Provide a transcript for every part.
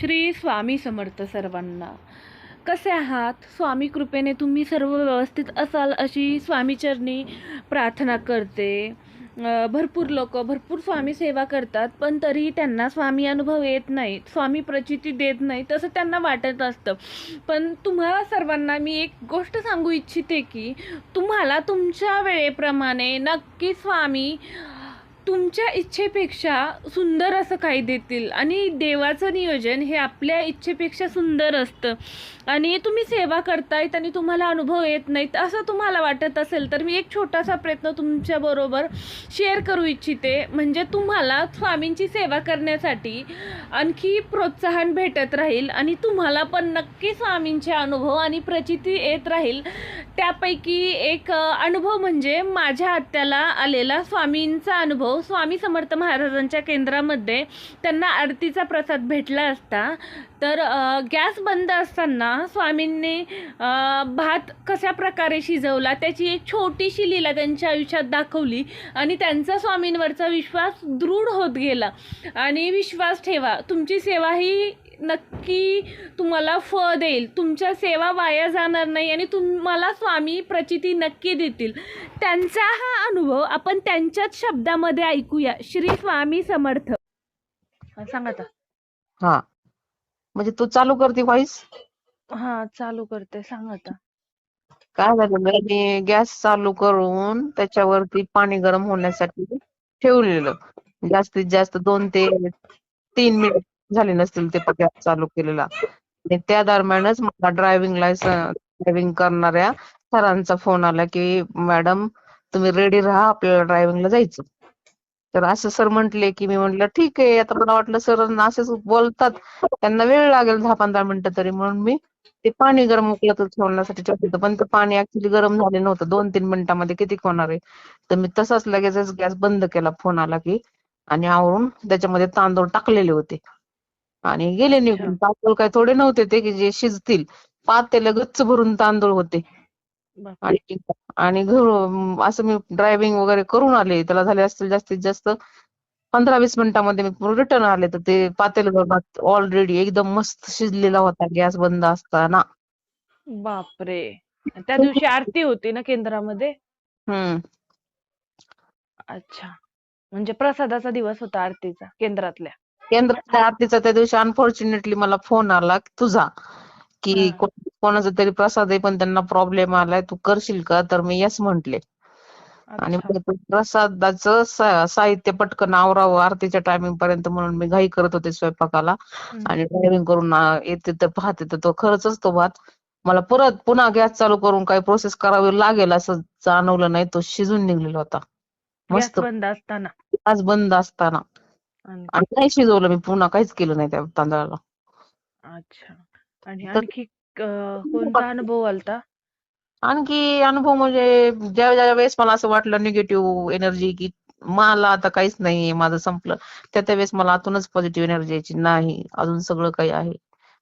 श्री स्वामी समर्थ सर्वांना. कसे आहात? स्वामी कृपेने तुम्ही सर्व व्यवस्थित असाल अशी स्वामीचरणी प्रार्थना करते. भरपूर लोक भरपूर स्वामी सेवा करतात पण तरीही त्यांना स्वामी अनुभव येत नाही स्वामी प्रचिती देत नाही तसं त्यांना वाटत असतं. पण तुम्हाला सर्वांना मी एक गोष्ट सांगू इच्छिते की तुम्हाला तुमच्या वेळेप्रमाणे नक्की स्वामी तुमच्या इच्छेपेक्षा सुंदर असं काही देतील? आणि देवाचं नियोजन हे आपल्या इच्छेपेक्षा सुंदर असतं. आणि तुम्ही सेवा करतायत आणि तुम्हाला अनुभव येत नाहीत असं तुम्हाला वाटत असेल तर मी एक छोटासा प्रयत्न तुमच्याबरोबर शेअर करू इच्छिते. म्हणजे तुम्हाला स्वामींची सेवा करण्यासाठी आणखी प्रोत्साहन भेटत राहील आणि तुम्हाला पण नक्की स्वामींचे अनुभव आणि प्रचिती येत राहील. त्यापैकी एक अनुभव म्हणजे माझ्या आत्याला आलेला स्वामींचा अनुभव. स्वामी समर्थ महाराजांच्या केंद्रामध्ये त्यांना आरतीचा प्रसाद भेटला असता. तर गॅस बंद असताना स्वामींनी भात कशा प्रकारे शिजवला त्याची एक छोटीशी लीला त्यांच्या आयुष्यात दाखवली आणि त्यांचा स्वामींवरचा विश्वास दृढ होत गेला. आणि विश्वास ठेवा तुमची सेवा ही नक्की तुम्हाला फळ देईल. तुमच्या सेवा वाया जाणार नाही आणि तुम्हाला स्वामी प्रचिती नक्की देतील. त्यांचा हा अनुभव आपण त्यांच्याच शब्दामध्ये ऐकूया. श्री स्वामी समर्थ. हा, सांगा आता. हा. म्हणजे तू चालू करते व्हॉइस हा चालू करते. सांग आता. काय झालेलं मी गॅस चालू करून त्याच्यावरती पाणी गरम होण्यासाठी ठेवलेलं. जास्तीत जास्त दोन ते तीन मिनिट झाले नसतील ते गॅस चालू केलेला. आणि त्या दरम्यानच मला ड्रायव्हिंग लायसन ड्रायव्हिंग करणाऱ्या सरांचा फोन आला की मॅडम तुम्ही रेडी राहा आपल्याला ड्रायव्हिंगला जायचं. तर असं सर म्हंटले की मी म्हंटल ठीक आहे आता मला वाटलं सर असेच बोलतात. त्यांना वेळ लागेल दहा पंधरा मिनिटं तरी. म्हणून मी ते पाणी गरम उकळत ठेवण्यासाठी ठेवलं पण ते पाणी ऍक्च्युली गरम झाले नव्हतं. दोन तीन मिनिटांमध्ये किती होणार आहे? तर मी तसाच लगेचच गॅस बंद केला फोन आला की आणि आवरून त्याच्यामध्ये तांदूळ टाकलेले होते. आणि गेले निघून. तांदूळ काय थोडे नव्हते ते की जे शिजतील. पातेलं गच्च भरून तांदूळ होते. आणि असं मी ड्रायव्हिंग वगैरे करून आले. त्याला झाले असतील जास्तीत जास्त पंधरा वीस मिनिटांमध्ये मी रिटर्न आले. तर ते पातेलं ऑलरेडी एकदम मस्त शिजलेला होता. गॅस बंद असताना. बापरे. त्या दिवशी आरती होती ना केंद्रामध्ये? हम्म. अच्छा. म्हणजे प्रसादाचा दिवस होता आरतीचा केंद्रातल्या. केंद्रात आरतीचा त्या दिवशी अनफॉर्च्युनेटली मला फोन आला तुझा. की कोणाचा तरी प्रसाद आहे पण त्यांना प्रॉब्लेम आलाय तू करशील का? तर मी यस म्हंटले. आणि प्रसादाचं साहित्य पटकन आवरावं आरतीच्या टायमिंग पर्यंत म्हणून मी घाई करत होते स्वयंपाकाला. आणि ड्रायव्हिंग करून येते तर पाहते तर तो खरंच तो भात. मला परत पुन्हा गॅस चालू करून काही प्रोसेस करावी लागेल असं जाणवलं नाही तो शिजून निघलेला होता. मस्त. बंद असताना. आज बंद असताना. आणि- आणि नाही शिजवलं मी पुन्हा काहीच केलं नाही त्या तांदळाला. अच्छा. आणि तर- आणखी कोणता अनुभव आलता? आणखी अनुभव म्हणजे ज्या ज्या वेळेस मला असं वाटलं निगेटिव्ह एनर्जी की मला आता काहीच नाहीये माझं संपलं. त्या त्या वेळेस मला आतूनच पॉझिटिव्ह एनर्जी यायची नाही अजून सगळं काही आहे.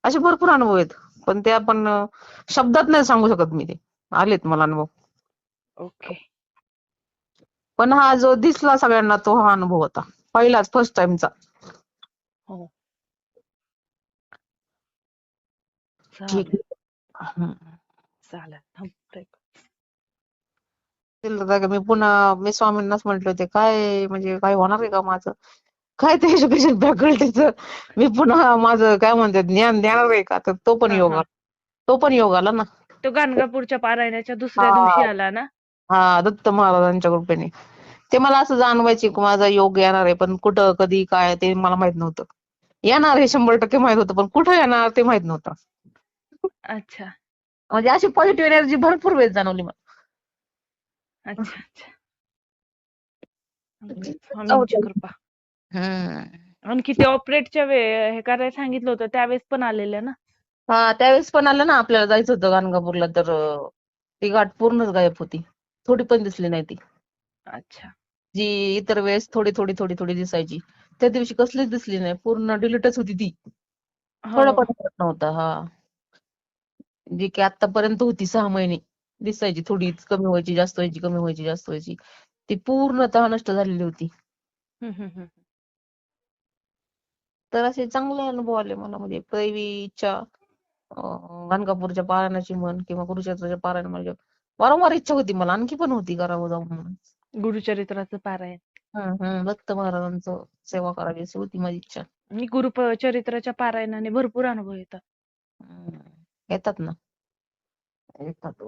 असे भरपूर अनुभव आहेत पण ते आपण अं, शब्दात नाही सांगू शकत मी ते. आलेत मला अनुभव. ओके. पण हा जो दिसला सगळ्यांना तो हा अनुभव होता. पहिलाच फर्स्ट टाइमचा हो. ठीक. चालेल. चालेल. होतं का मी पुन्हा मी स्वामींनाच म्हटले होते काय म्हणजे काय होणार आहे का माझं? काय ते एज्युकेशन फॅकल्टीचं मी पुन्हा माझं काय म्हणतात ज्ञान देणार आहे का? तर तो पण हा, योग हा. आला. तो पण योग आला ना. तो गाणगापूरच्या पारायणाच्या दुसऱ्या हा. दिवशी आला ना? हा दत्त महाराजांच्या कृपेने. ते मला असं जाणवायचे की माझा योग येणार आहे पण कुठं कधी काय ते मला माहीत नव्हतं. येणार हे शंभर टक्के माहीत होतं पण कुठं येणार ते माहीत नव्हतं. अच्छा. म्हणजे अशी पॉझिटिव्ह एनर्जी भरपूर वेळ जाणवली मला. अच्छा आणखी ते ऑपरेटच्या वेळ हे करायला सांगितलं होतं त्यावेळेस पण आलेलं ना? हा त्यावेळेस पण आलं ना आपल्याला जायचं होतं गाणगापूरला तर ती गाठ पूर्णच गायब होती. थोडी पण दिसली नाही ती. अच्छा. जी इतर वेळेस थोडी थोडी थोडी थोडी दिसायची. त्या दिवशी कसलीच दिसली नाही. पूर्ण डिलीटच होती ती. थोडा पण फरक नव्हता हा. जी की आतापर्यंत होती सहा महिने. दिसायची थोडी कमी व्हायची जास्त व्हायची कमी व्हायची जास्त व्हायची. ती पूर्णतः नष्ट झालेली होती. तर असे चांगले अनुभव आले मला म्हणजे अं, गाणगापूरच्या पारायणाची म्हण किंवा कुरुक्षेत्राच्या पारायण म्हणजे वारंवार इच्छा होती मला. आणखी पण होती करावं जाऊन म्हणून. गुरुचरित्राचं पारायण. हम्म हम्म दत्त महाराजांचं सेवा करावी अशी होती माझी इच्छा. आणि गुरुचरित्राच्या पारायणाने भरपूर अनुभव येतात. येतात ना. येतात.